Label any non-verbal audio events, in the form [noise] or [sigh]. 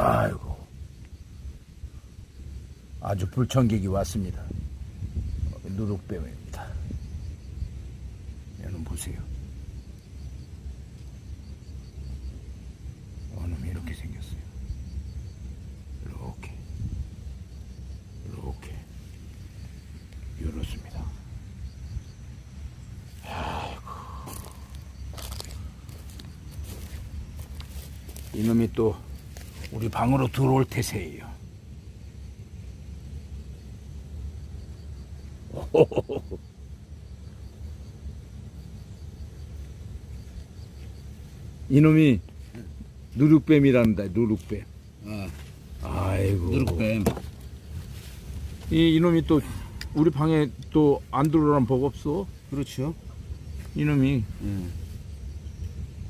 아이고. 아주 불청객이 왔습니다. 누룩뱀입니다. 얘는 보세요. 원음이 이렇게 생겼어요. 이렇게. 이렇게. 이렇습니다. 이놈이 또 우리 방으로 들어올 태세예요. [laughs] 이놈이 누룩뱀이란다. 누룩뱀. 아, 아이고. 누룩뱀. 이 이놈이 또 우리 방에 또 안 들어오란 법 없어. 그렇죠. 이놈이 음.